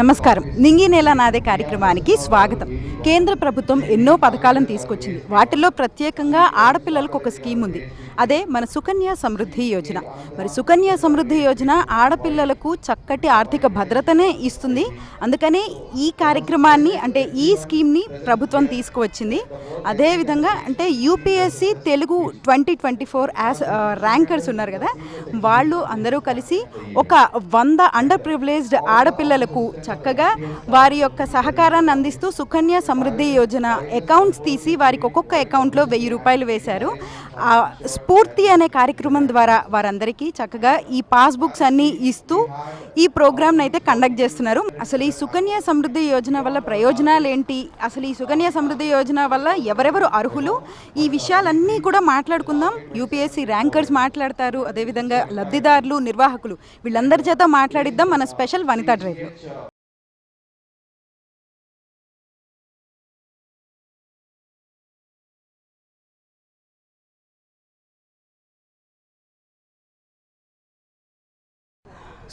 నమస్కారం. నింగి నేల నాదే కార్యక్రమానికి స్వాగతం. కేంద్ర ప్రభుత్వం ఎన్నో పథకాలను తీసుకొచ్చింది. వాటిల్లో ప్రత్యేకంగా ఆడపిల్లలకు ఒక స్కీమ్ ఉంది. అదే మన సుకన్య సమృద్ధి యోజన. మరి సుకన్య సమృద్ధి యోజన ఆడపిల్లలకు చక్కటి ఆర్థిక భద్రతనే ఇస్తుంది. అందుకనే ఈ కార్యక్రమాన్ని అంటే ఈ స్కీమ్ని ప్రభుత్వం తీసుకువచ్చింది. అదేవిధంగా అంటే UPSC Telugu twenty twenty four as rankers ఉన్నారు కదా వాళ్ళు అందరూ కలిసి ఒక వంద అండర్ ప్రివిలేజ్డ్ ఆడపిల్లలకు చక్కగా వారి యొక్క సహకారాన్ని అందిస్తూ సుకన్య సమృద్ధి యోజన అకౌంట్స్ తీసి వారికి ఒక్కొక్క అకౌంట్లో వెయ్యి రూపాయలు వేశారు. ఆ స్ఫూర్తి అనే కార్యక్రమం ద్వారా వారందరికీ చక్కగా ఈ పాస్బుక్స్ అన్నీ ఇస్తూ ఈ ప్రోగ్రామ్ని అయితే కండక్ట్ చేస్తున్నారు. అసలు ఈ సుకన్య సమృద్ధి యోజన వల్ల ప్రయోజనాలు ఏంటి? అసలు ఈ సుకన్య సమృద్ధి యోజన వల్ల ఎవరెవరు అర్హులు? ఈ విషయాలన్నీ కూడా మాట్లాడుకుందాం. యూపీఎస్సీ ర్యాంకర్స్ మాట్లాడతారు. అదేవిధంగా లబ్ధిదారులు నిర్వాహకులు వీళ్ళందరి చేత మాట్లాడిద్దాం. మన స్పెషల్ వనితా డ్రైవ్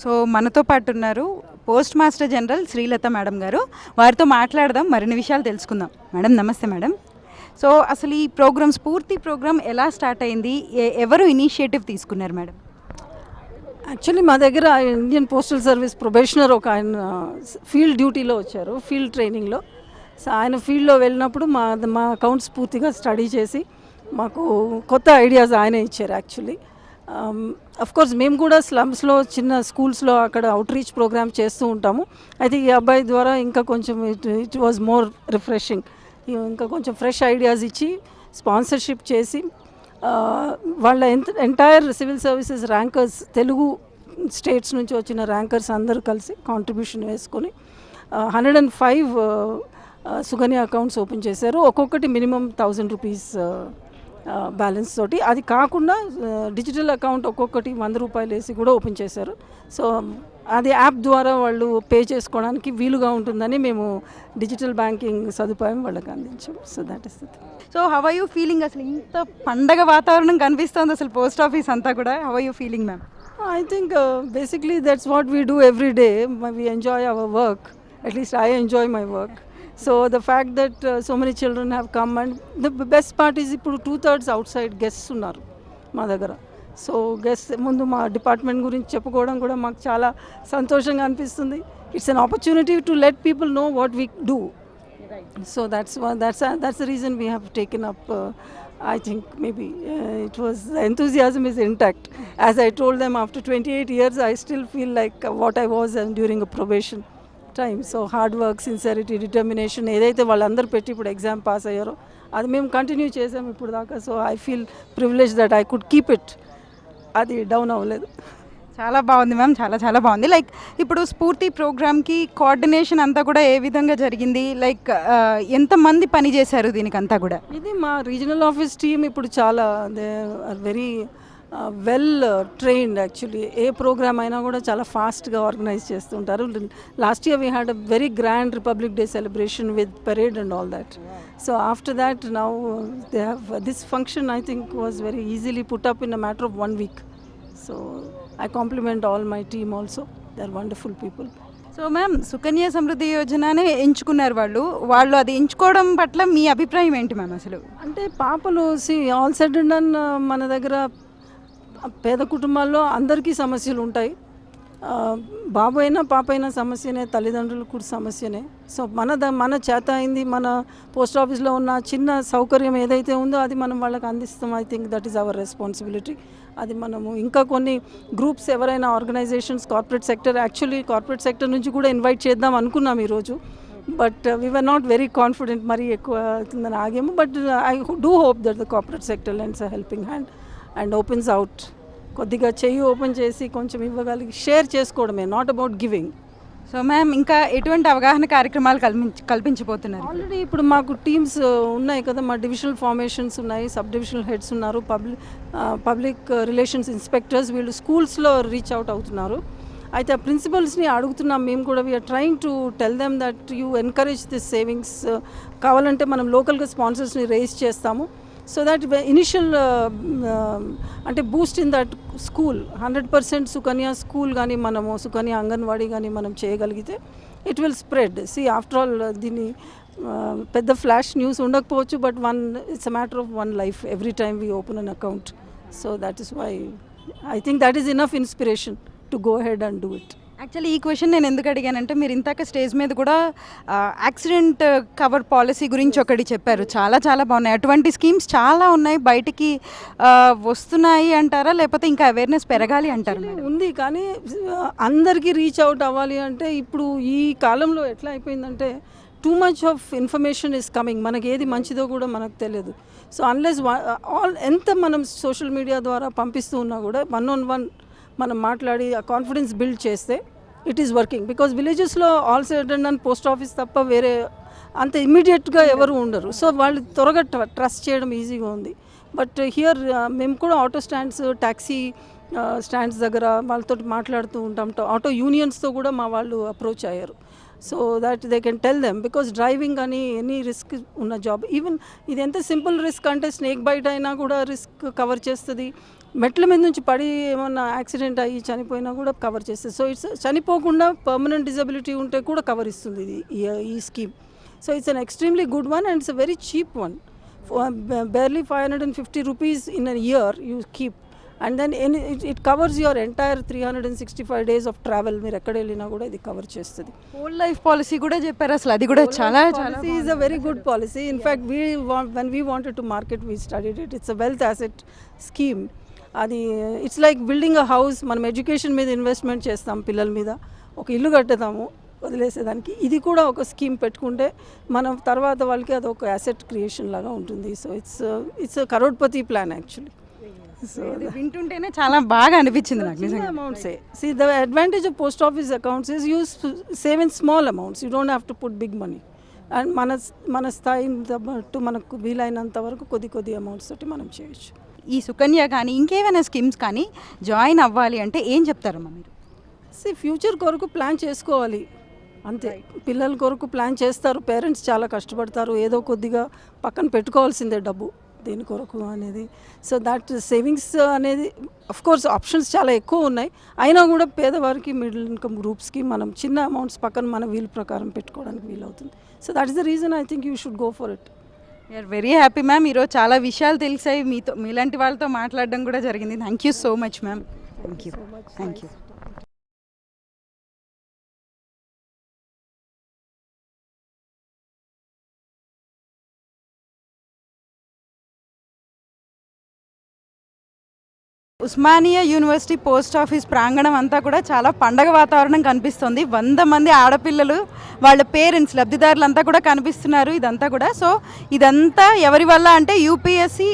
సో మనతో పాటు ఉన్నారు post master general Srilatha madam గారు. వారితో మాట్లాడదాం మరిన్ని విషయాలు తెలుసుకుందాం. మేడం నమస్తే మేడం. సో అసలు ఈ ప్రోగ్రామ్ స్ఫూర్తి ప్రోగ్రామ్ ఎలా స్టార్ట్ అయింది? ఎవరు ఇనిషియేటివ్ తీసుకున్నారు మేడం? యాక్చువల్లీ మా దగ్గర ఇండియన్ పోస్టల్ సర్వీస్ ప్రొబేషనర్ ఒక ఆయన ఫీల్డ్ డ్యూటీలో వచ్చారు ఫీల్డ్ ట్రైనింగ్లో. సో ఆయన ఫీల్డ్లో వెళ్ళినప్పుడు మా మా అకౌంట్స్ పూర్తిగా స్టడీ చేసి మాకు కొత్త ఐడియాస్ ఆయన ఇచ్చారు యాక్చువల్లీ. Um, కోర్స్ మేము కూడా స్లమ్స్లో చిన్న స్కూల్స్లో అక్కడ అవుట్ రీచ్ ప్రోగ్రామ్ చేస్తూ ఉంటాము. అయితే ఈ అబ్బాయి ద్వారా ఇంకా కొంచెం it it was more refreshing ఇంకా కొంచెం ఫ్రెష్ ఐడియాస్ ఇచ్చి స్పాన్సర్షిప్ చేసి uh, వాళ్ళ ఎంత entire civil services rankers Telugu states నుంచి వచ్చిన ర్యాంకర్స్ అందరూ కలిసి కాంట్రిబ్యూషన్ వేసుకొని hundred and five Sukanya accounts open చేశారు. ఒక్కొక్కటి మినిమం థౌజండ్ రూపీస్ బ్యాలెన్స్ తోటి. అది కాకుండా డిజిటల్ అకౌంట్ ఒక్కొక్కటి వంద రూపాయలు వేసి కూడా ఓపెన్ చేశారు. సో అది యాప్ ద్వారా వాళ్ళు పే చేసుకోవడానికి వీలుగా ఉంటుందని మేము డిజిటల్ బ్యాంకింగ్ సదుపాయం వాళ్ళకి అందించాము so that is so how you feeling అసలు ఇంత పండగ వాతావరణం కనిపిస్తుంది అసలు పోస్ట్ ఆఫీస్ అంతా కూడా. How you feeling ma'am basically that's what we do every day. My- We enjoy our work. At least I enjoy my work. So the fact that uh, so many children have come and the b- best part is ఇప్పుడు two thirds outside guests ఉన్నారు మా దగ్గర so guest ముందు మా department గురించి చెప్పుకోవడం కూడా మాకు చాలా సంతోషంగా అనిపిస్తుంది it's an opportunity to let people know what we do so that's why that's uh, that's the reason we have taken up uh, i think maybe uh, it was the enthusiasm is intact as i told them after 28 years i still feel like uh, what i was uh, during a probation time. So hard work sincerity determination ఏదైతే వాళ్ళందరూ పెట్టి ఇప్పుడు exam pass అయ్యారో అది మేము continue చేసాం ఇప్పుడు దాకా. So I feel privilege that I could keep it అది డౌన్ అవ్వలేదు. చాలా బాగుంది మ్యామ్ చాలా చాలా బాగుంది. లైక్ ఇప్పుడు స్ఫూర్తి ప్రోగ్రామ్కి కోఆర్డినేషన్ అంతా కూడా ఏ విధంగా జరిగింది? లైక్ ఎంతమంది పని చేశారు దీనికి అంతా కూడా? ఇది మా రీజనల్ ఆఫీస్ టీమ్ ఇప్పుడు చాలా they are very well trained actually A programme అయినా కూడా చాలా ఫాస్ట్గా ఆర్గనైజ్ చేస్తుంటారు. Last year we had a very grand republic day celebration with parade and all that so after that now they have this function I think was very easily put up in a matter of one week so I compliment all my team also they are wonderful people so ma'am Sukanya Samriddhi యోజననే ఎంచుకున్నారు వాళ్ళు. వాళ్ళు అది ఎంచుకోవడం పట్ల మీ అభిప్రాయం ఏంటి ma'am అసలు? అంటే పాపలు see all said and done మన దగ్గర పేద కుటుంబాల్లో అందరికీ సమస్యలు ఉంటాయి. బాబు అయినా పాప అయినా సమస్యనే తల్లిదండ్రులకు కూడా సమస్యనే. సో మన ద మన చేత అయింది మన పోస్ట్ ఆఫీస్లో ఉన్న చిన్న సౌకర్యం ఏదైతే ఉందో అది మనం వాళ్ళకి అందిస్తాం. I think that is our responsibility. అది మనము ఇంకా కొన్ని గ్రూప్స్ ఎవరైనా organisations corporate sector actually corporate sector నుంచి కూడా ఇన్వైట్ చేద్దాం అనుకున్నాం ఈరోజు. But we were not very confident మరీ ఎక్కువ అవుతుందని ఆగాము. But I do hope that the corporate sector lends a helping hand and opens out కొద్దిగా చెయ్యి ఓపెన్ చేసి కొంచెం ఇవ్వగలిగి షేర్ చేసుకోవడమే not about giving so ma'am ఇంకా ఎటువంటి అవగాహన కార్యక్రమాలు కల్పించ కల్పించబోతున్నారు ఆల్రెడీ ఇప్పుడు మాకు టీమ్స్ ఉన్నాయి కదా మా డివిజనల్ ఫార్మేషన్స్ ఉన్నాయి సబ్ డివిజనల్ హెడ్స్ ఉన్నారు పబ్లిక్ పబ్లిక్ రిలేషన్స్ ఇన్స్పెక్టర్స్ వీళ్ళు స్కూల్స్లో రీచ్ అవుట్ అవుతున్నారు. అయితే ఆ ప్రిన్సిపల్స్ని అడుగుతున్నాం మేము కూడా we're trying to tell them that you encourage this savings కావాలంటే మనం లోకల్గా స్పాన్సర్స్ని రేస్ చేస్తాము. సో దట్ ఇనిషియల్ అంటే boost in that school hundred percent Sukanya school కానీ మనము సుకన్య అంగన్వాడీ కానీ మనం చేయగలిగితే it will spread see after all దీన్ని పెద్ద ఫ్లాష్ న్యూస్ ఉండకపోవచ్చు but one it's a matter of one life every time we open an account so that is why I think that is enough inspiration to go head and do it actually ఈ question నేను ఎందుకు అడిగానంటే మీరు ఇంతాక stage మీద కూడా accident cover policy గురించి ఒకటి చెప్పారు. చాలా చాలా బాగున్నాయి. అటువంటి స్కీమ్స్ చాలా ఉన్నాయి. బయటికి వస్తున్నాయి అంటారా? లేకపోతే ఇంకా అవేర్నెస్ పెరగాలి అంటారు ఉంది కానీ అందరికీ రీచ్ అవుట్ అవ్వాలి అంటే ఇప్పుడు ఈ కాలంలో ఎట్లా అయిపోయిందంటే too much of information is coming మనకి ఏది మంచిదో కూడా మనకు తెలియదు. సో అన్లెస్ ఆల్ ఎంత మనం సోషల్ మీడియా ద్వారా పంపిస్తూ ఉన్నా కూడా వన్ ఆన్ వన్ మనం మాట్లాడి ఆ కాన్ఫిడెన్స్ బిల్డ్ చేస్తే ఇట్ ఈస్ వర్కింగ్ బికాజ్ విలేజెస్లో all side and post office తప్ప వేరే అంత ఇమ్మీడియట్గా ఎవరు ఉండరు. సో వాళ్ళు త్వరగా ట్రస్ట్ చేయడం ఈజీగా ఉంది. బట్ హియర్ uh, మేము కూడా ఆటో స్టాండ్స్ ట్యాక్సీ స్టాండ్స్ దగ్గర వాళ్ళతో మాట్లాడుతూ ఉంటాం. ఆటో యూనియన్స్తో కూడా మా వాళ్ళు అప్రోచ్ అయ్యారు. So that they can tell them because driving అని ఎనీ రిస్క్ ఉన్న జాబ్ ఈవెన్ ఇది ఎంత సింపుల్ రిస్క్ అంటే స్నేక్ బైట్ అయినా కూడా రిస్క్ కవర్ చేస్తుంది. మెట్ల మీద నుంచి పడి ఏమన్నా యాక్సిడెంట్ అయ్యి చనిపోయినా కూడా కవర్ చేస్తుంది సో ఇట్స్ చనిపోకుండా పర్మనెంట్ డిజబిలిటీ ఉంటే కూడా కవర్ ఇస్తుంది ఇది ఈ scheme so it's an extremely good one and it's a very cheap one barely five hundred and fifty rupees in an year you keep and then an it it covers your entire three hundred and sixty five days of travel మీరు ఎక్కడ వెళ్ళినా కూడా ఇది cover చేస్తుంది. Whole life policy కూడా చెప్పారు అసలు. అది కూడా చాలా policy is a very good policy in fact we one we wanted to market we study it it's a wealth asset scheme అది it's like building a house మనం education మీద investment చేస్తాం పిల్లల మీద. ఒక ఇల్లు కట్టేదాము వదిలేసేదానికి. ఇది కూడా ఒక స్కీమ్ పెట్టుకుంటే మనం తర్వాత వాళ్ళకి అది ఒక అసెట్ క్రియేషన్ లాగా ఉంటుంది. So it's it's crorepati plan actually so వింటుంటేనే చాలా బాగా అనిపించింది నాకు నిజంగా. Amounts the advantage of post office accounts is you s- save in small amounts. You don't have to put big money. And మన మన స్థాయి తగ్గట్టు మనకు వీలైనంత వరకు కొద్ది కొద్ది అమౌంట్స్ తోటి మనం చేయొచ్చు. ఈ సుకన్య కానీ ఇంకేమైనా స్కీమ్స్ కానీ జాయిన్ అవ్వాలి అంటే ఏం చెప్తారమ్మా మీరు? సి ఫ్యూచర్ కొరకు ప్లాన్ చేసుకోవాలి. అంతే. పిల్లల కొరకు ప్లాన్ చేస్తారు. పేరెంట్స్ చాలా కష్టపడతారు. ఏదో కొద్దిగా పక్కన పెట్టుకోవాల్సిందే డబ్బు దేని కొరకు అనేది. సో దట్ సేవింగ్స్ అనేది అఫ్ కోర్స్ ఆప్షన్స్ చాలా ఎక్కువ ఉన్నాయి. అయినా కూడా పేదవారికి మిడిల్ ఇన్కమ్ గ్రూప్స్కి మనం చిన్న అమౌంట్స్ పక్కన మన వీలు ప్రకారం పెట్టుకోవడానికి వీలవుతుంది. So that is the reason I think you should go for it you're very happy ma'am ఈరోజు చాలా విషయాలు తెలిసాయి. మీతో మీలాంటి వాళ్ళతో మాట్లాడడం కూడా జరిగింది. Thank you so much ma'am thank you thank you Osmania university post office ప్రాంగణం అంతా కూడా చాలా పండగ వాతావరణం కనిపిస్తుంది. వంద మంది ఆడపిల్లలు వాళ్ళ పేరెంట్స్ లబ్ధిదారులంతా కూడా కనిపిస్తున్నారు ఇదంతా కూడా. సో ఇదంతా ఎవరి వల్ల అంటే UPSC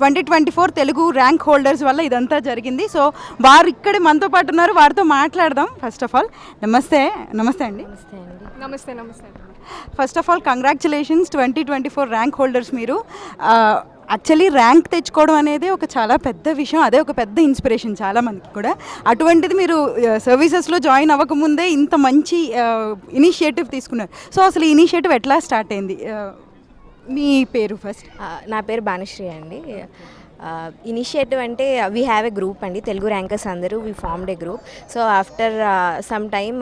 twenty twenty four Telugu rank holders వల్ల ఇదంతా జరిగింది. సో వారు ఇక్కడ మనతో పాటు ఉన్నారు. వారితో మాట్లాడదాం. ఫస్ట్ ఆఫ్ ఆల్ నమస్తే. నమస్తే అండి. నమస్తే నమస్తే first of all congratulations twenty twenty four rank holders మీరు. యాక్చువల్లీ ర్యాంక్ తెచ్చుకోవడం అనేది ఒక చాలా పెద్ద విషయం. అదే ఒక పెద్ద ఇన్స్పిరేషన్ చాలా మందికి కూడా. అటువంటిది మీరు సర్వీసెస్లో జాయిన్ అవ్వకముందే ఇంత మంచి ఇనిషియేటివ్ తీసుకున్నారు. సో అసలు ఇనిషియేటివ్ ఎట్లా స్టార్ట్ అయింది? మీ పేరు ఫస్ట్ నా పేరు బాణశ్రీ అండి. ఇనిషియేటివ్ అంటే వీ హ్యావ్ ఎ గ్రూప్ అండి. తెలుగు ర్యాంకర్స్ అందరూ we formed a group so after some time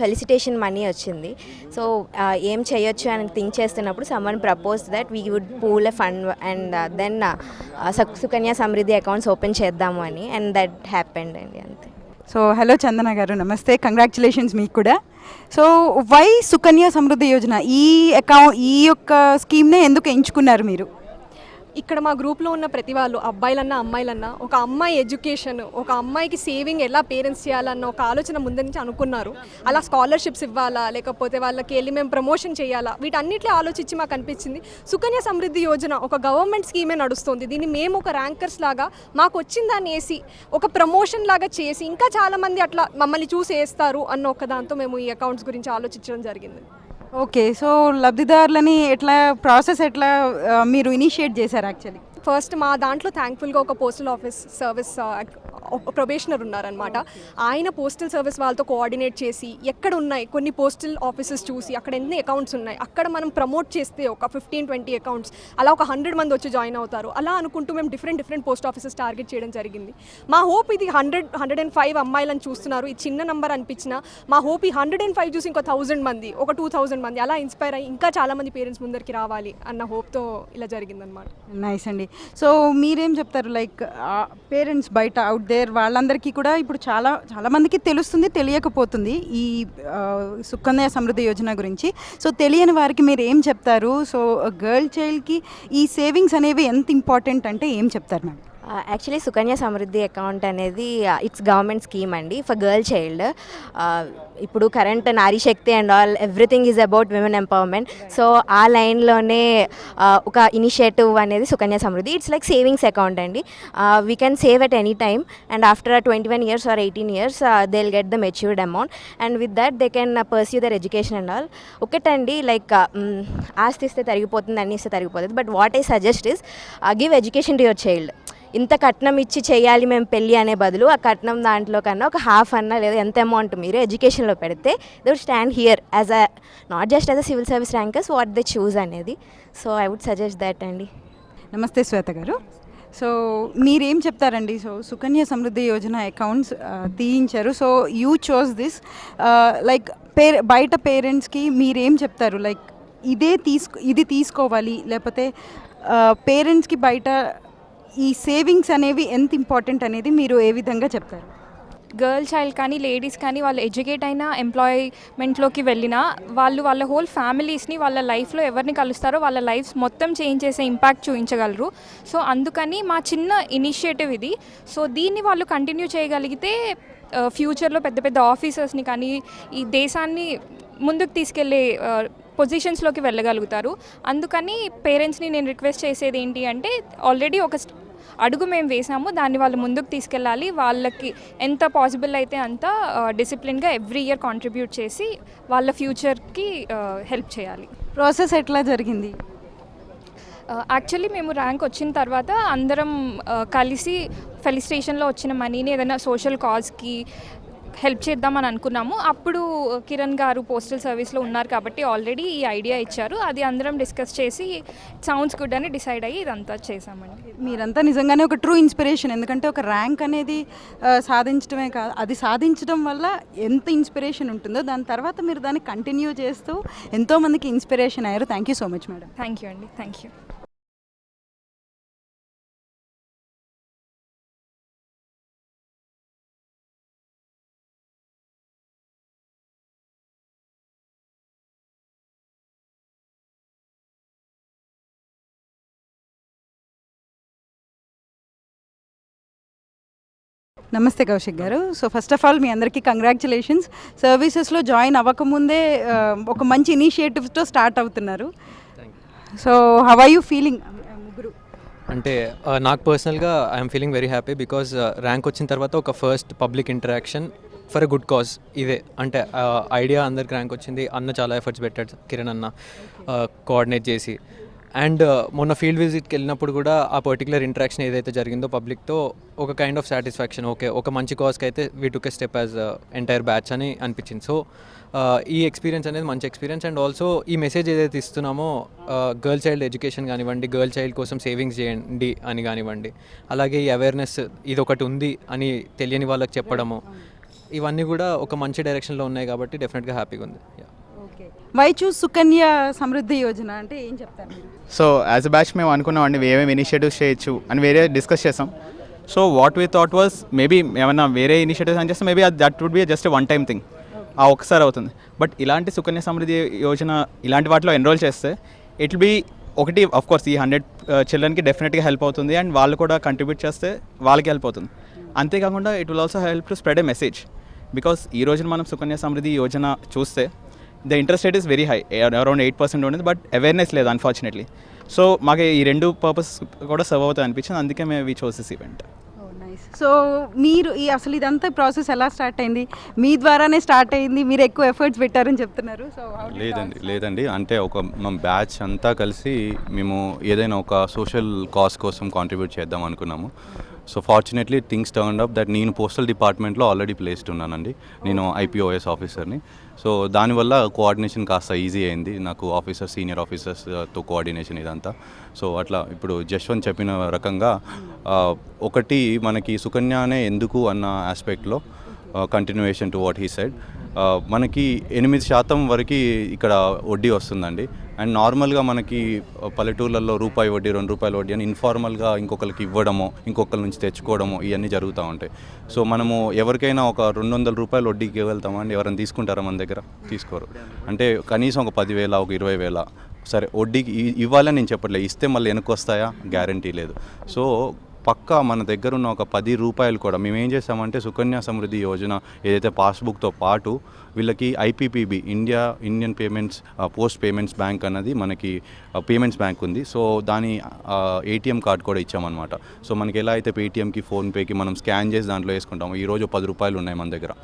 felicitation money వచ్చింది. సో ఏం చేయొచ్చు అని థింక్ చేస్తున్నప్పుడు someone propose that we would pool a fund and then Sukanya Samriddhi accounts open చేద్దాము అని. And that happened అండి అంతే. సో హలో చందన గారు నమస్తే. కంగ్రాచులేషన్స్ మీకు కూడా. సో వై సుకన్య సమృద్ధి యోజన ఈ అకౌంట్ ఈ యొక్క స్కీమ్నే ఎందుకు ఎంచుకున్నారు మీరు? ఇక్కడ మా గ్రూప్లో ఉన్న ప్రతి వాళ్ళు అబ్బాయిలన్నా అమ్మాయిలన్నా ఒక అమ్మాయి ఎడ్యుకేషన్ ఒక అమ్మాయికి సేవింగ్ ఎలా పేరెంట్స్ చేయాలన్న ఒక ఆలోచన ముందు నుంచి అనుకున్నారు. అలా స్కాలర్షిప్స్ ఇవ్వాలా లేకపోతే వాళ్ళకి వెళ్ళి మేము ప్రమోషన్ చేయాలా వీటన్నిటిలో ఆలోచించి మాకు అనిపించింది. సుకన్య సమృద్ధి యోజన ఒక గవర్నమెంట్ స్కీమే నడుస్తుంది. దీన్ని మేము ఒక ర్యాంకర్స్ లాగా మాకు వచ్చిన దాన్ని వేసి ఒక ప్రమోషన్ లాగా చేసి ఇంకా చాలామంది అట్లా మమ్మల్ని చూసి వేస్తారు అన్న ఒక దాంతో మేము ఈ అకౌంట్స్ గురించి ఆలోచించడం జరిగింది. ఓకే సో లబ్ధిదారులని ఎట్లా ప్రాసెస్ ఎట్లా uh, మీరు ఇనిషియేట్ చేశారు యాక్చువల్లీ ఫస్ట్ మా దాంట్లో థ్యాంక్ఫుల్గా ఒక పోస్టల్ ఆఫీస్ సర్వీస్ ప్రొబేషనర్ ఉన్నారనమాట ఆయన పోస్టల్ సర్వీస్ వాళ్ళతో కోఆర్డినేట్ చేసి ఎక్కడ ఉన్నాయి కొన్ని పోస్టల్ ఆఫీసెస్ చూసి అక్కడ ఎన్ని అకౌంట్స్ ఉన్నాయి? అక్కడ మనం ప్రమోట్ చేస్తే ఒక ఫిఫ్టీన్ ట్వంటీ అకౌంట్స్ అలా ఒక హండ్రెడ్ మంది వచ్చి జాయిన్ అవుతారు. అలా అనుకుంటూ మేము different different post offices target చేయడం జరిగింది. మా హోప్ ఇది హండ్రెడ్ హండ్రెడ్ అండ్ ఫైవ్ అమ్మాయిలను చూస్తున్నారు. ఇది చిన్న నెంబర్ అనిపించిన మా హోప్ ఈ హండ్రెడ్ అండ్ ఫైవ్ చూసి ఇంకో థౌజండ్ మంది ఒక టూ థౌజండ్ మంది అలా ఇన్స్పైర్ అయ్యి ఇంకా చాలా మంది పేరెంట్స్ ముందరికి రావాలి అన్న హోప్తో ఇలా జరిగిందనమాట నైస్ అండి. సో మీరేం చెప్తారు? లైక్ పేరెంట్స్ బయట అవుట్ దేర్ వాళ్ళందరికీ కూడా ఇప్పుడు చాలా చాలా మందికి తెలుస్తుంది తెలియకపోతుంది ఈ సుకన్య సమృద్ధి యోజన గురించి. సో తెలియని వారికి మీరు ఏం చెప్తారు? సో గర్ల్ చైల్డ్కి ఈ సేవింగ్స్ అనేవి ఎంత ఇంపార్టెంట్ అంటే ఏం చెప్తారు madam actually Sukanya Samriddhi account అనేది ఇట్స్ గవర్నమెంట్ స్కీమ్ అండి ఫర్ గర్ల్ చైల్డ్ ఇప్పుడు current Nari Shakti and all everything is about women empowerment so ఆ లైన్లోనే ఒక ఇనిషియేటివ్ అనేది Sukanya Samriddhi. It's like savings account అండి. We can save at any time and after twenty one years or eighteen years they will get the matured amount and with that they can pursue there education and all ఒకటండి like ఆస్తి ఇస్తే తరిగిపోతుంది అన్ని ఇస్తే తరిగిపోతుంది. But what I suggest is give education to your child ఇంత కట్నం ఇచ్చి చేయాలి మేము పెళ్ళి అనే బదులు ఆ కట్నం దాంట్లో కన్నా ఒక హాఫ్ అన్న లేదా ఎంత అమౌంట్ మీరు ఎడ్యుకేషన్లో పెడితే they would stand here as a not just as a civil service rankers what they choose అనేది. So I would suggest that అండి. నమస్తే శ్వేత గారు. సో మీరేం చెప్తారండి? So Sukanya Samriddhi Yojana accounts తీయించారు. So you chose this like pair బయట పేరెంట్స్కి మీరేం చెప్తారు? లైక్ ఇదే తీసుకో ఇది తీసుకోవాలి లేకపోతే పేరెంట్స్కి బయట ఈ సేవింగ్స్ అనేవి ఎంత ఇంపార్టెంట్ అనేది మీరు ఏ విధంగా చెప్తారు? గర్ల్ చైల్డ్ కానీ లేడీస్ కానీ వాళ్ళు ఎడ్యుకేట్ అయిన ఎంప్లాయ్మెంట్లోకి వెళ్ళినా వాళ్ళు వాళ్ళ హోల్ ఫ్యామిలీస్ని వాళ్ళ లైఫ్లో ఎవరిని కలుస్తారో వాళ్ళ లైఫ్స్ మొత్తం చేంజ్ చేసే ఇంపాక్ట్ చూపించగలరు. సో అందుకని మా చిన్న ఇనిషియేటివ్ ఇది. సో దీన్ని వాళ్ళు కంటిన్యూ చేయగలిగితే ఫ్యూచర్లో పెద్ద పెద్ద ఆఫీసర్స్ని కానీ ఈ దేశాన్ని ముందుకు తీసుకెళ్ళే పొజిషన్స్లోకి వెళ్ళగలుగుతారు. అందుకని పేరెంట్స్ని నేను రిక్వెస్ట్ చేసేది ఏంటి అంటే ఆల్రెడీ ఒక అడుగు మేము వేసాము. దాన్ని వాళ్ళు ముందుకు తీసుకెళ్ళాలి. వాళ్ళకి ఎంత పాసిబుల్ అయితే అంత డిసిప్లిన్గా ఎవ్రీ ఇయర్ కాంట్రిబ్యూట్ చేసి వాళ్ళ ఫ్యూచర్కి హెల్ప్ చేయాలి. ప్రాసెస్ ఎట్లా జరిగింది? యాక్చువల్లీ మేము ర్యాంక్ వచ్చిన తర్వాత అందరం కలిసి ఫెలిస్టేషన్లో వచ్చిన మనీని ఏదైనా సోషల్ కాజ్కి హెల్ప్ చేద్దామని అనుకున్నాము. అప్పుడు కిరణ్ గారు పోస్టల్ సర్వీస్లో ఉన్నారు కాబట్టి ఆల్రెడీ ఈ ఐడియా ఇచ్చారు. అది అందరం డిస్కస్ చేసి సౌండ్స్ గుడ్ అని డిసైడ్ అయ్యి ఇదంతా చేసామండి మీరంతా నిజంగానే ఒక ట్రూ ఇన్స్పిరేషన్. ఎందుకంటే ఒక ర్యాంక్ అనేది సాధించడమే కాదు అది సాధించడం వల్ల ఎంత ఇన్స్పిరేషన్ ఉంటుందో దాని తర్వాత మీరు దాన్ని కంటిన్యూ చేస్తూ ఎంతోమందికి ఇన్స్పిరేషన్ అయ్యారు. Thank you so much madam. Thank you అండి. థ్యాంక్ యూ నమస్తే కౌశిక్ గారు. సో ఫస్ట్ ఆఫ్ ఆల్ మీ అందరికీ కంగ్రాచులేషన్స్ సర్వీసెస్లో జాయిన్ అవ్వకముందే ఒక మంచి ఇనిషియేటివ్స్తో స్టార్ట్ అవుతున్నారు. So how are you feeling ముగ్గురు. అంటే నాకు పర్సనల్గా I'm feeling very happy because rank వచ్చిన తర్వాత ఒక first public interaction for a good cause ఇదే. అంటే ఐడియా అందరికి ర్యాంక్ వచ్చింది. అన్న చాలా ఎఫర్ట్స్ పెట్టాడు కిరణ్ అన్న కోఆర్డినేట్ చేసి. అండ్ మొన్న ఫీల్డ్ విజిట్కి వెళ్ళినప్పుడు కూడా ఆ పర్టికులర్ ఇంటరాక్షన్ ఏదైతే జరిగిందో పబ్లిక్తో ఒక కైండ్ ఆఫ్ సాటిస్ఫాక్షన్ ఓకే ఒక మంచి కాజ్కి అయితే we took a step as entire batch అని అనిపించింది. సో ఈ ఎక్స్పీరియన్స్ అనేది మంచి ఎక్స్పీరియన్స్ అండ్ ఆల్సో ఈ మెసేజ్ ఏదైతే ఇస్తున్నామో గర్ల్ చైల్డ్ ఎడ్యుకేషన్ కానివ్వండి గర్ల్ చైల్డ్ కోసం సేవింగ్స్ చేయండి అని కానివ్వండి అలాగే ఈ అవేర్నెస్ ఇది ఒకటి ఉంది అని తెలియని వాళ్ళకి చెప్పడము ఇవన్నీ కూడా ఒక మంచి డైరెక్షన్లో ఉన్నాయి కాబట్టి డెఫినెట్గా హ్యాపీగా ఉంది. Yeah. Why choose Sukanya Samriddhi Yojana అంటే ఏం చెప్తారు సో యాజ్ అ బ్యాచ్ మేము అనుకున్నాం అండి ఏమేమి ఇనిషియేటివ్స్ చేయొచ్చు అని వేరే డిస్కస్ చేసాం. So what we thought was maybe ఏమైనా వేరే ఇనిషియేటివ్స్ అని చేస్తే maybe that would be just one time thing ఆ ఒకసారి అవుతుంది. బట్ ఇలాంటి సుకన్య సమృద్ధి యోజన ఇలాంటి వాటిలో ఎన్రోల్ చేస్తే ఇట్ బి ఒకటి అఫ్ కోర్స్ ఈ హండ్రెడ్ చిల్డ్రన్కి డెఫినెట్గా హెల్ప్ అవుతుంది అండ్ వాళ్ళు కూడా కంట్రిబ్యూట్ చేస్తే వాళ్ళకి హెల్ప్ అవుతుంది. అంతేకాకుండా it will also help to spread a message because ఈ రోజున మనం సుకన్య సమృద్ధి యోజన చూస్తే the interest rate is very high around eight percent ఉండేది బట్ అవేర్నెస్ లేదు అన్ఫార్చునేట్లీ సో మాకు ఈ రెండు పర్పస్ కూడా సర్వ్ అవుతాయి అనిపించింది అందుకే మేము వి చోసెస్ ఈవెంట్ సో మీరు ఈ అసలు ఇదంతా ప్రాసెస్ ఎలా స్టార్ట్ అయింది? మీ ద్వారానే స్టార్ట్ అయింది మీరు ఎక్కువ ఎఫర్ట్స్ పెట్టారని చెప్తున్నారు. సో లేదండి లేదండి. అంటే ఒక మా బ్యాచ్ అంతా కలిసి మేము ఏదైనా ఒక సోషల్ కాజ్ కోసం కాంట్రిబ్యూట్ చేద్దాం అనుకున్నాము. So fortunately things turn up that నేను పోస్టల్ డిపార్ట్మెంట్లో ఆల్రెడీ ప్లేస్డ్ ఉన్నానండి. నేను ఐపీఓఎస్ ఆఫీసర్ని సో దానివల్ల కోఆర్డినేషన్ కాస్త ఈజీ అయింది. నాకు ఆఫీసర్ సీనియర్ ఆఫీసర్స్తో కోఆర్డినేషన్ ఇదంతా. సో అట్లా ఇప్పుడు జశ్వంత్ చెప్పిన రకంగా ఆ, ఒకటి మనకి సుకన్యానే ఎందుకు అన్న ఆస్పెక్ట్లో continuation to what he said మనకి ఎనిమిది శాతం వరకు ఇక్కడ వడ్డీ వస్తుందండి. అండ్ నార్మల్గా మనకి పల్లెటూర్లలో రూపాయి వడ్డీ రెండు రూపాయల వడ్డీ అని ఇన్ఫార్మల్గా ఇంకొకరికి ఇవ్వడము ఇంకొకరి నుంచి తెచ్చుకోవడము ఇవన్నీ జరుగుతూ ఉంటాయి. సో మనము ఎవరికైనా ఒక రెండు వందల రూపాయలు వడ్డీకి వెళ్తామండి అండి? ఎవరైనా తీసుకుంటారా మన దగ్గర? తీసుకోరు. అంటే కనీసం ఒక పదివేల ఒక ఇరవై వేల. సరే వడ్డీకి ఇవ్వాలని నేను చెప్పట్లేదు. ఇస్తే మళ్ళీ వెనక్కి వస్తాయా గ్యారంటీ లేదు. సో పక్కా మన దగ్గర ఉన్న ఒక పది రూపాయలు కూడా మేము ఏం చేస్తామంటే సుకన్య సమృద్ధి యోజన ఏదైతే పాస్బుక్తో పాటు వీళ్ళకి IPPB India Indian payments post payments bank అన్నది మనకి పేమెంట్స్ బ్యాంక్ ఉంది. సో దాని ఏటీఎం కార్డ్ కూడా ఇచ్చామన్నమాట. సో మనకి ఎలా అయితే పేటీఎంకి ఫోన్పేకి మనం స్కాన్ చేసి దాంట్లో వేసుకుంటాము ఈరోజు పది రూపాయలు ఉన్నాయి మన దగ్గర.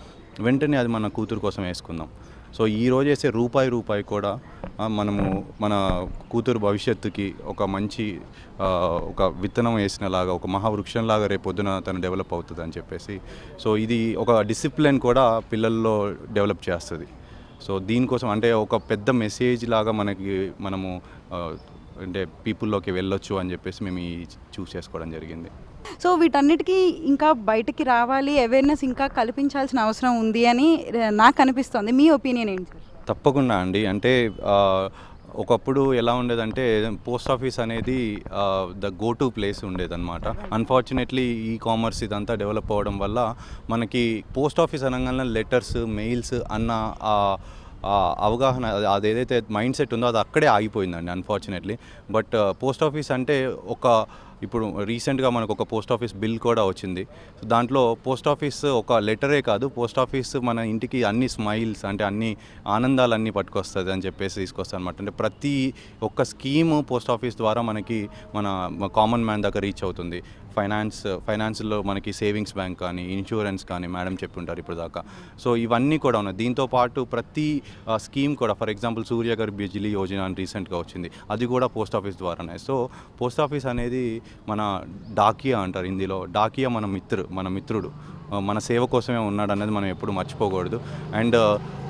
వెంటనే అది మన కూతురు కోసం వేసుకుందాం. సో ఈ వేసే రూపాయి రూపాయి కూడా మనము మన కూతురు భవిష్యత్తుకి ఒక మంచి ఒక విత్తనం వేసినలాగా ఒక మహావృక్షంలాగా రేపు పొద్దున తను డెవలప్ అవుతుంది అని చెప్పేసి సో ఇది ఒక డిసిప్లిన్ కూడా పిల్లల్లో డెవలప్ చేస్తుంది. సో దీనికోసం అంటే ఒక పెద్ద మెసేజ్ లాగా మనకి మనము అంటే పీపుల్లోకి వెళ్ళొచ్చు అని చెప్పేసి మేము ఈ చూస్ చేసుకోవడం జరిగింది. సో వీటన్నిటికీ ఇంకా బయటికి రావాలి అవేర్నెస్ ఇంకా కల్పించాల్సిన అవసరం ఉంది అని నాకు అనిపిస్తుంది. మీ ఒపీనియన్ ఏంటి తప్పకుండా అండి. అంటే ఒకప్పుడు ఎలా ఉండేదంటే పోస్ట్ ఆఫీస్ అనేది ద గో టు ప్లేస్ ఉండేదన్నమాట. అన్ఫార్చునేట్లీ ఈ కామర్స్ ఇదంతా డెవలప్ అవ్వడం వల్ల మనకి పోస్ట్ ఆఫీస్ అనగానే లెటర్స్ మెయిల్స్ అన్న అవగాహన అది ఏదైతే మైండ్ సెట్ ఉందో అది అక్కడే ఆగిపోయిందండి అన్ఫార్చునేట్లీ బట్ పోస్ట్ ఆఫీస్ అంటే ఒక ఇప్పుడు రీసెంట్గా మనకు ఒక పోస్ట్ ఆఫీస్ బిల్ కూడా వచ్చింది. సో దాంట్లో పోస్ట్ ఆఫీస్ ఒక లెటరే కాదు పోస్ట్ ఆఫీస్ మన ఇంటికి అన్ని స్మైల్స్ అంటే అన్ని ఆనందాలన్నీ పట్టుకొస్తుంది అని చెప్పేసి తీసుకొస్తుంది అనమాట అంటే ప్రతి ఒక్క స్కీము పోస్ట్ ఆఫీస్ ద్వారా మనకి మన కామన్ మ్యాన్ దగ్గర రీచ్ అవుతుంది. ఫైనాన్స్ ఫైనాన్స్లో మనకి సేవింగ్స్ బ్యాంక్ కానీ ఇన్సూరెన్స్ కానీ మేడం చెప్పి ఉంటారు ఇప్పుడు దాకా. సో ఇవన్నీ కూడా ఉన్నాయి. దీంతో పాటు ప్రతి స్కీమ్ కూడా ఫర్ ఎగ్జాంపుల్ సూర్యగర్ బిజిలీ యోజన అని రీసెంట్గా వచ్చింది. అది కూడా పోస్ట్ ఆఫీస్ ద్వారానే. సో పోస్ట్ ఆఫీస్ అనేది మన డాకియా అంటారు హిందీలో. డాకియా మన మిత్రు మన మిత్రుడు. మన సేవ కోసమే ఉన్నాడు అనేది మనం ఎప్పుడు మర్చిపోకూడదు. అండ్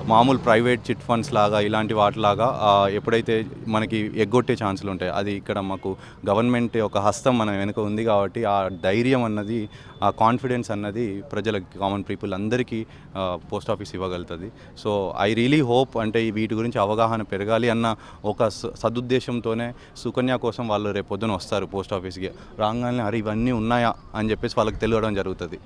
మామూలు ప్రైవేట్ చిట్ ఫండ్స్ లాగా ఇలాంటి వాటిలాగా ఎప్పుడైతే మనకి ఎగ్గొట్టే ఛాన్సులు ఉంటాయి అది ఇక్కడ మాకు గవర్నమెంట్ ఒక హస్తం మన వెనుక ఉంది కాబట్టి ఆ ధైర్యం అన్నది ఆ కాన్ఫిడెన్స్ అన్నది ప్రజలకి కామన్ పీపుల్ అందరికీ పోస్ట్ ఆఫీస్ ఇవ్వగలుగుతుంది. సో ఐ రియలీ హోప్ అంటే వీటి గురించి అవగాహన పెరగాలి అన్న ఒక స- సదుద్దేశంతోనే సుకన్య కోసం వాళ్ళు రేపొద్దున వస్తారు పోస్ట్ ఆఫీస్కి. రాగానే అరే ఇవన్నీ ఉన్నాయా? అని చెప్పేసి వాళ్ళకి తెలియడం జరుగుతుంది.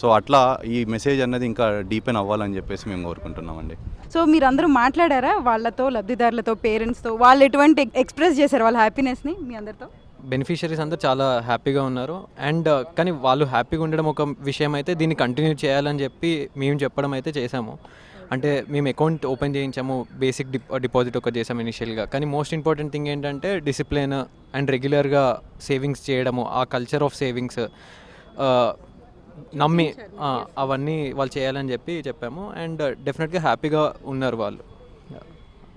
సో అట్లా ఈ మెసేజ్ అన్నది ఇంకా డీపెన్ అవ్వాలని చెప్పేసి మేము కోరుకుంటున్నామండి. సో మీరందరూ మాట్లాడారా? వాళ్ళతో లబ్ధిదారులతో పేరెంట్స్తో వాళ్ళు ఎటువంటి ఎక్స్ప్రెస్ చేశారు వాళ్ళ హ్యాపీనెస్ని మీ అందరితో? బెనిఫిషరీస్ అందరూ చాలా హ్యాపీగా ఉన్నారు. అండ్ కానీ వాళ్ళు హ్యాపీగా ఉండడం ఒక విషయం అయితే దీన్ని కంటిన్యూ చేయాలని చెప్పి మేము చెప్పడం అయితే చేసాము అంటే మేము అకౌంట్ ఓపెన్ చేయించాము బేసిక్ డిప్ డిపాజిట్ ఒకటి చేసాము ఇనిషియల్గా కానీ మోస్ట్ ఇంపార్టెంట్ థింగ్ ఏంటంటే డిసిప్లిన్ అండ్ రెగ్యులర్గా సేవింగ్స్ చేయడము ఆ కల్చర్ ఆఫ్ సేవింగ్స్ నమ్మి అవన్నీ వాళ్ళు చేయాలని చెప్పి చెప్పాము. అండ్ డెఫినెట్గా హ్యాపీగా ఉన్నారు వాళ్ళు.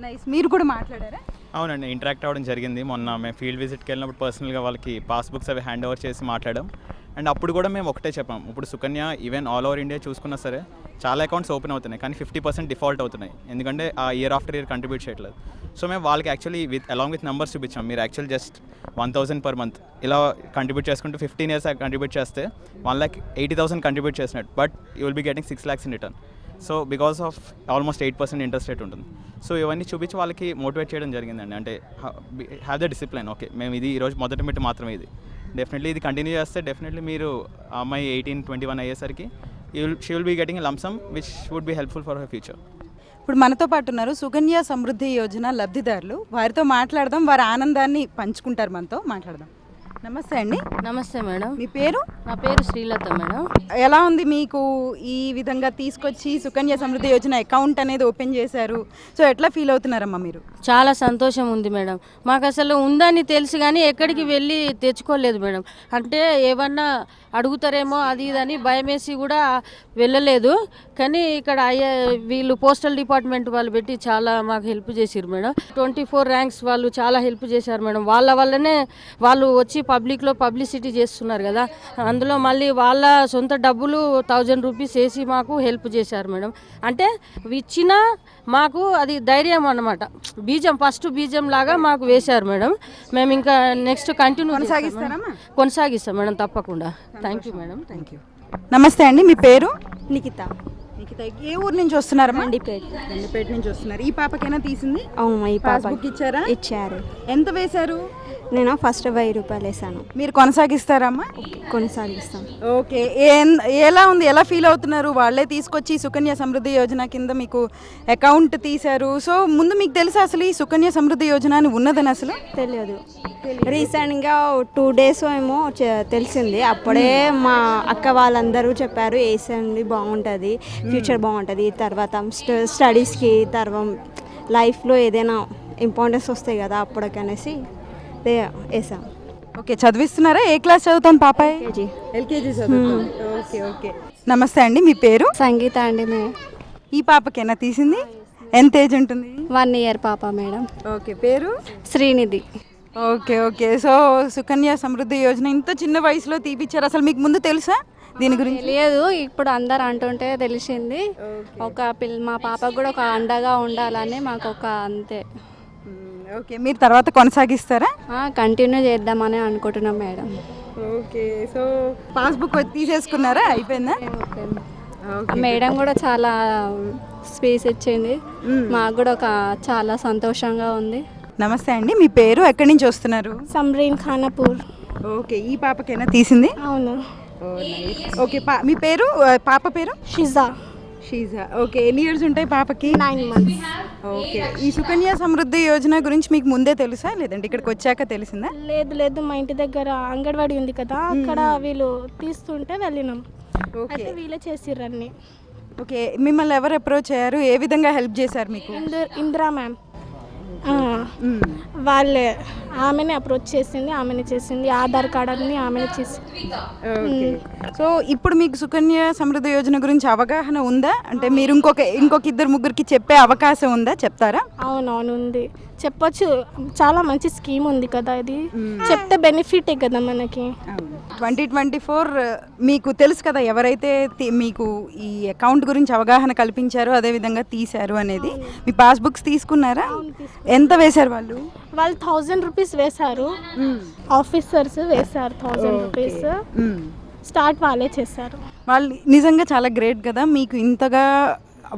నైస్ మీరు కూడా మాట్లాడారా? అవునండి. ఇంటరాక్ట్ అవ్వడం జరిగింది. మొన్న మేము ఫీల్డ్ విజిట్కి వెళ్ళినప్పుడు పర్సనల్గా వాళ్ళకి పాస్బుక్స్ అవి హ్యాండ్ ఓవర్ చేసి మాట్లాడాం. అండ్ అప్పుడు కూడా మేము ఒకటే చెప్పాం. ఇప్పుడు Sukanya even all over India చూసుకున్నా సరే చాలా అకౌంట్స్ ఓపెన్ అవుతున్నాయి. కానీ ఫిఫ్టీ పర్సెంట్ డిఫాల్ట్ అవుతున్నాయి. ఎందుకంటే ఆ ఇయర్ ఆఫ్టర్ ఇయర్ కంట్రిబ్యూట్ చేయట్లేదు. సో మేము వాళ్ళకి actually with along with numbers చూపించాం. మీరు actual just one thousand per month ఇలా కంట్రిబ్యూట్ చేసుకుంటూ ఫిఫ్టీన్ ఇయర్స్ కంట్రిబ్యూట్ చేస్తే one lakh eighty thousand contribute చేసినట్టు. But you will be getting six lakhs in return so because of almost eight percent interest rate ఉంటుంది. So ఇవన్నీ చూపించి వాళ్ళకి motivate చేయడం జరిగిందండి. అంటే హ్యావ్ ద డిసిప్లిన్ ఓకే మేము ఇది ఈరోజు మొదటి మెట్టు మాత్రమే ఇది. డెఫినెట్లీ ఇది కంటిన్యూ చేస్తే డెఫినెట్లీ మీరు ఆ అమ్మాయి ఎయిటీన్ ట్వంటీ వన్ అయ్యేసరికి she will be getting lump sum which would be helpful for her future ఇప్పుడు మనతో పాటు ఉన్నారు సుకన్య సమృద్ధి యోజన లబ్ధిదారులు. వారితో మాట్లాడదాం వారి ఆనందాన్ని పంచుకుంటారు మనతో. మాట్లాడదాం. నమస్తే అండి. నమస్తే మేడం. మీ పేరు? నా పేరు శ్రీలత మేడం. ఎలా ఉంది మీకు ఈ విధంగా తీసుకొచ్చి సుకన్య సమృద్ధి యోజన అకౌంట్ అనేది ఓపెన్ చేశారు? సో ఎట్లా ఫీల్ అవుతున్నారమ్మా మీరు? చాలా సంతోషం ఉంది మేడం. మాకు అసలు ఉందని తెలుసు కానీ ఎక్కడికి వెళ్ళి తెచ్చుకోలేదు మేడం. అంటే ఏమన్నా అడుగుతారేమో అది ఇదని భయమేసి కూడా వెళ్ళలేదు. కానీ ఇక్కడ అయ్యే వీళ్ళు పోస్టల్ డిపార్ట్మెంట్ వాళ్ళు పెట్టి చాలా మాకు హెల్ప్ చేసారు మేడం. ట్వంటీ ఫోర్ ర్యాంక్స్ వాళ్ళు చాలా హెల్ప్ చేశారు మేడం. వాళ్ళ వల్లనే వాళ్ళు వచ్చి పబ్లిక్లో పబ్లిసిటీ చేస్తున్నారు కదా. అందులో మళ్ళీ వాళ్ళ సొంత డబ్బులు థౌజండ్ రూపీస్ వేసి మాకు హెల్ప్ చేశారు మేడం. అంటే ఇచ్చిన మాకు అది ధైర్యం అన్నమాట. బీజం ఫస్ట్ బీజం లాగా మాకు వేశారు మేడం. మేము ఇంకా నెక్స్ట్ కంటిన్యూ? కొనసాగిస్తాం మేడం తప్పకుండా. Thank you madam thank you నమస్తే అండి మీ పేరు? నిఖిత. ఏ ఊరు నుంచి వస్తున్నారమ్మా మండిపేట గండిపేట నుంచి వస్తున్నారు. ఈ పాపకైనా తీసింది? అవును ఈ పాప పాస్బుక్ ఇచ్చారా? ఇచ్చారు. ఎంత వేశారు? నేను ఫస్ట్ వెయ్యి రూపాయలు వేసాను మీరు కొనసాగిస్తారమ్మా కొనసాగిస్తాం. ఓకే. ఏం- ఎలా ఉంది? ఎలా ఫీల్ అవుతున్నారు? వాళ్ళే తీసుకొచ్చి సుకన్య సమృద్ధి యోజన కింద మీకు అకౌంట్ తీశారు. సో ముందు మీకు తెలుసా అసలు ఈ సుకన్య సమృద్ధి యోజన అని ఉన్నదని అసలు? తెలియదు. రీసెంట్గా టూ డేస్ ఏమో చె- తెలిసింది. అప్పుడే మా అక్క వాళ్ళందరూ చెప్పారు వేసండి బాగుంటుంది. ఫ్యూచర్ బాగుంటుంది. తర్వాత స్ట- స్టడీస్కి తర్వాత లైఫ్లో ఏదైనా ఇంపార్టెన్స్ వస్తాయి కదా అప్పటికనేసి వేసాం. ఓకే చదివిస్తున్నారా? ఏ క్లాస్ చదువుతాం పాపాయ్? KG LKG okay okay. నమస్తే అండి మీ పేరు? సంగీత అండి ఈ పాపకైనా తీసింది? ఎంత ఏజ్ ఉంటుంది? వన్ ఇయర్ పాప మేడం. ఓకే పేరు? Srinidhi. Okay okay. So Sukanya Samriddhi Yojana ఇంత చిన్న వయసులో తీపిచ్చారు. అసలు మీకు ముందు తెలుసా దీని గురించి? తెలియదు. ఇప్పుడు అందరు అంటుంటే తెలిసింది. ఒక పిల్ల మా పాపకు కూడా ఒక అండగా ఉండాలని మాకు ఒక అంతే. ఓకే. మీరు తర్వాత కొనసాగిస్తారా? కంటిన్యూ చేద్దామని అనుకుంటున్నాం మేడం. ఓకే. సో పాస్బుక్ తీసేసుకున్నారా? అయిపోయిందా? మేడం కూడా చాలా స్పేస్ ఇచ్చింది. మాకు కూడా ఒక చాలా సంతోషంగా ఉంది. నమస్తే అండి మీ పేరు? ఎక్కడి నుంచి వస్తున్నారు? సమ్రీన్ ఖానాపూర్. ఓకే ఈ పాపకైనా తీసింది? అవును. ఓకే పా మీ పేరు? పాప పేరు? షిజా. షీజా. ఓకే ఎన్ని ఇయర్స్ ఉంటాయి పాపకి? Nine months. ఓకే ఈ సుకన్య సమృద్ధి యోజన గురించి మీకు ముందే తెలుసా? లేదంటే ఇక్కడికి వచ్చాక తెలిసిందా? లేదు లేదు మా ఇంటి దగ్గర అంగన్వాడీ ఉంది కదా అక్కడ వీళ్ళు తీస్తుంటే వెళ్ళినాం. ఓకే. అయితే వీళ్ళే చేసిర్రు అన్ని. ఓకే మిమ్మల్ని ఎవరు అప్రోచ్ అయ్యారు? ఏ విధంగా హెల్ప్ చేశారు మీకు? ఇంద- ఇందిరా మ్యామ్. వాళ్ళే ఆమెనే అప్రోచ్ చేసింది ఆమెనే చేసింది ఆధార్ కార్డ్ అన్ని ఆమెనే చేసింది సో ఇప్పుడు మీకు సుకన్య సమృద్ధి యోజన గురించి అవగాహన ఉందా? అంటే మీరు ఇంకొక ఇంకొక ఇద్దరు ముగ్గురికి చెప్పే అవకాశం ఉందా? చెప్తారా? అవునవును ఉంది. చెప్పొచ్చు. చాలా మంచి స్కీమ్ ఉంది కదా ఇది. చెప్తే బెనిఫిటే కదా మనకి. ట్వంటీ ట్వంటీ ఫోర్ మీకు తెలుసు కదా ఎవరైతే మీకు ఈ అకౌంట్ గురించి అవగాహన కల్పించారో అదే విధంగా తీశారు అనేది. మీ పాస్బుక్స్ తీసుకున్నారా? ఎంత వేశారు వాళ్ళు? వాళ్ళు థౌజండ్ రూపీస్ వేశారు. ఆఫీసర్స్ వేశారు థౌజండ్ రూపీస్. స్టార్ట్ వాళ్ళే చేశారు. వాళ్ళు నిజంగా చాలా గ్రేట్ కదా. మీకు ఇంతగా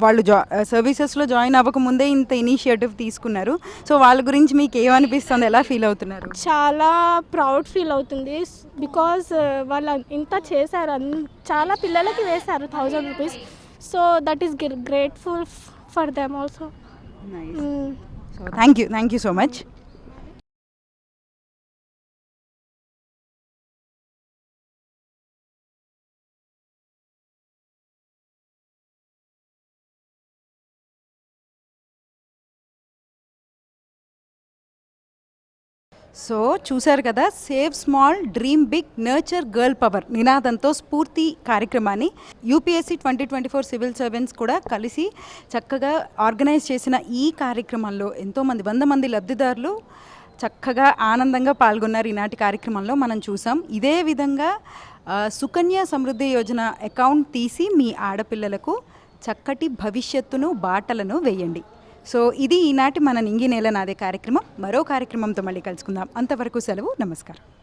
వాళ్ళు జా సర్వీసెస్లో జాయిన్ అవ్వకముందే ఇంత ఇనిషియేటివ్ తీసుకున్నారు. సో వాళ్ళ గురించి మీకు ఏమనిపిస్తుంది ఎలా ఫీల్ అవుతున్నారు? చాలా ప్రౌడ్ ఫీల్ అవుతుంది. బికాజ్ వాళ్ళు ఇంత చేశారు. చాలా పిల్లలకి వేశారు thousand rupees so that is grateful for them also so thank you thank you so much so చూశారు కదా save small dream big nurture girl power నినాదంతో స్ఫూర్తి కార్యక్రమాన్ని UPSC twenty twenty four civil servants కూడా కలిసి చక్కగా ఆర్గనైజ్ చేసిన ఈ కార్యక్రమంలో ఎంతోమంది వంద మంది లబ్ధిదారులు చక్కగా ఆనందంగా పాల్గొన్నారు ఈనాటి కార్యక్రమంలో మనం చూసాం. ఇదే విధంగా సుకన్య సమృద్ధి యోజన అకౌంట్ తీసి మీ ఆడపిల్లలకు చక్కటి భవిష్యత్తును బాటలను వేయండి. సో ఇది ఈనాటి మన నింగి నేల నాదే కార్యక్రమం. మరో కార్యక్రమంతో మళ్ళీ కలుసుకుందాం. అంతవరకు సెలవు నమస్కారం.